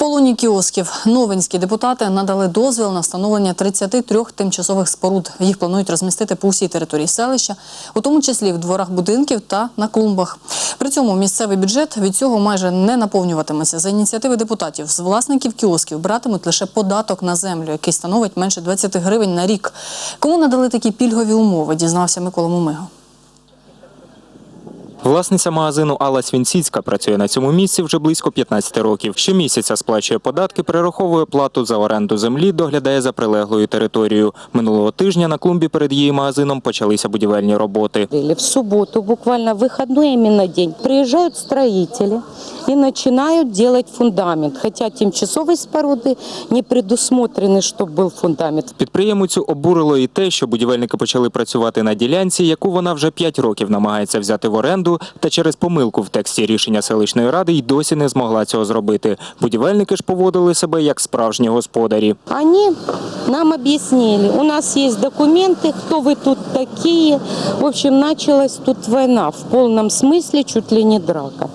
полоні кіосків новинські депутати надали дозвіл на встановлення 33 тимчасових споруд. Їх планують розмістити по всій території селища, у тому числі в дворах будинків та на клумбах. При цьому місцевий бюджет від цього майже не наповнюватиметься. За ініціативи депутатів з власників кіосків братимуть лише податок на землю, який становить менше 20 гривень на рік. Кому надали такі пільгові умови, дізнався Микола Мумиго. Власниця магазину Алла Свінціцька працює на цьому місці вже близько 15 років. Щомісяця сплачує податки, перераховує плату за оренду землі, доглядає за прилеглою територією. Минулого тижня на клумбі перед її магазином почалися будівельні роботи. В суботу буквально вихідний именно день, приїжджають строители и начинают делать фундамент. Хотя тимчасовой споруды не предусмотрены, чтобы был фундамент. Підприємицю обурило і те, що будівельники почали працювати на ділянці, яку вона вже 5 років намагається взяти в оренду, та через помилку в тексті рішення селищної ради й досі не змогла цього зробити. Будівельники ж поводили себе як справжні господарі. Они нам объяснили, у нас есть документы, кто вы тут такие. В общем, началась тут война, в полном смысле чуть ли не драка.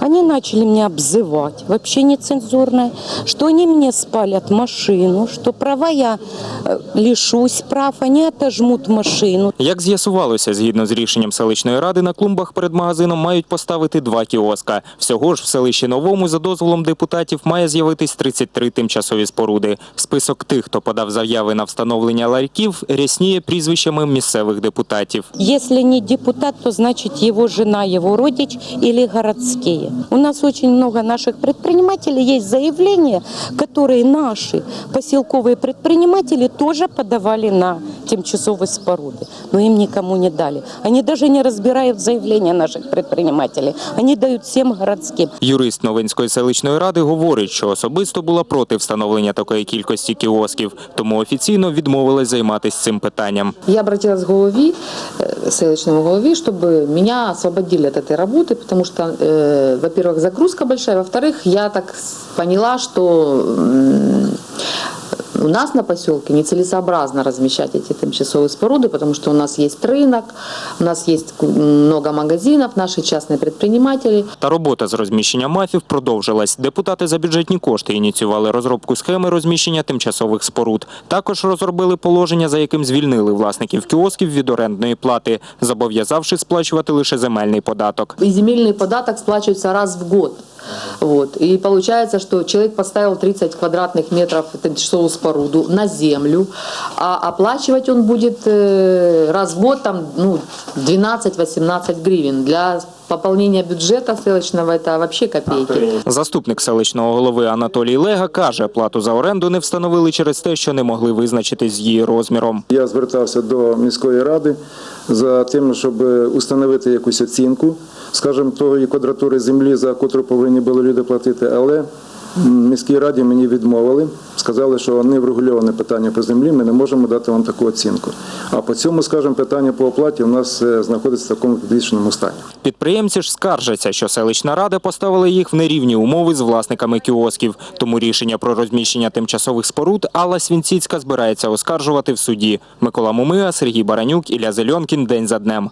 Они начали меня обзывать, вообще нецензурно, что они мне спалят машину, что права я э, лишусь прав, они отожмут машину. Як з'ясувалося, згідно з рішенням селищної ради, на клумбах перед магазином мають поставити два кіоска. Всього ж в селищі Новому за дозволом депутатів має з'явитись 33 тимчасові споруди. Список тих, хто подав заяви на встановлення ларьків, рясніє прізвищами місцевих депутатів. Якщо не депутат, то значить його жена, його родич або городські. У нас очень много наших предпринимателей, є заявлення, які наші поселкові підприємці теж подавали на тимчасовые споруды, но им никому не дали. Они даже не разбирают заявления наших предпринимателей, они дают всем городским. Юрист Новинської селищної ради говорить, що особисто була проти встановлення такої кількості кіосків, тому офіційно відмовилась займатися цим питанням. Я обратилась к голове, э, селищному голове, чтобы меня освободили от этой работы, потому что, э, во-первых, загрузка большая, во-вторых, я так поняла, что м, у нас на поселке нецелесообразно размещать эти тимчасовые споруды, потому что у нас есть рынок, у нас есть ку- много магазинов, наши частные предприниматели. Та робота з розміщення мафів продовжилась. Депутати за бюджетні кошти ініціювали розробку схеми розміщення тимчасових споруд. Також розробили положення, за яким звільнили власників кіосків від орендної плати, зобов'язавши сплачувати лише земельний податок. И земельный податок сплачивается раз в год. Вот. И получается, что человек поставил 30 квадратных метров тимчасовую споруду на землю, а оплачивать он будет э, раз в год там, ну, 12-18 гривен. Для пополнения бюджета селищного – це вообще копійки. Заступник селищного голови Анатолій Лега каже, плату за оренду не встановили через те, що не могли визначитись з її розміром. Я звертався до міської ради за тим, щоб установити якусь оцінку, скажімо, тої квадратури землі, за котру повинні були люди платити, але міській раді мені відмовили. Сказали, що не врегульоване питання по землі, ми не можемо дати вам таку оцінку. А по цьому, скажімо, питання по оплаті у нас е, знаходиться в такому підвішеному стані. Підприємці ж скаржаться, що селищна рада поставила їх в нерівні умови з власниками кіосків. Тому рішення про розміщення тимчасових споруд Алла Свінціцька збирається оскаржувати в суді. Микола Мумига, Сергій Баранюк, Ілля Зельонкін. День за днем.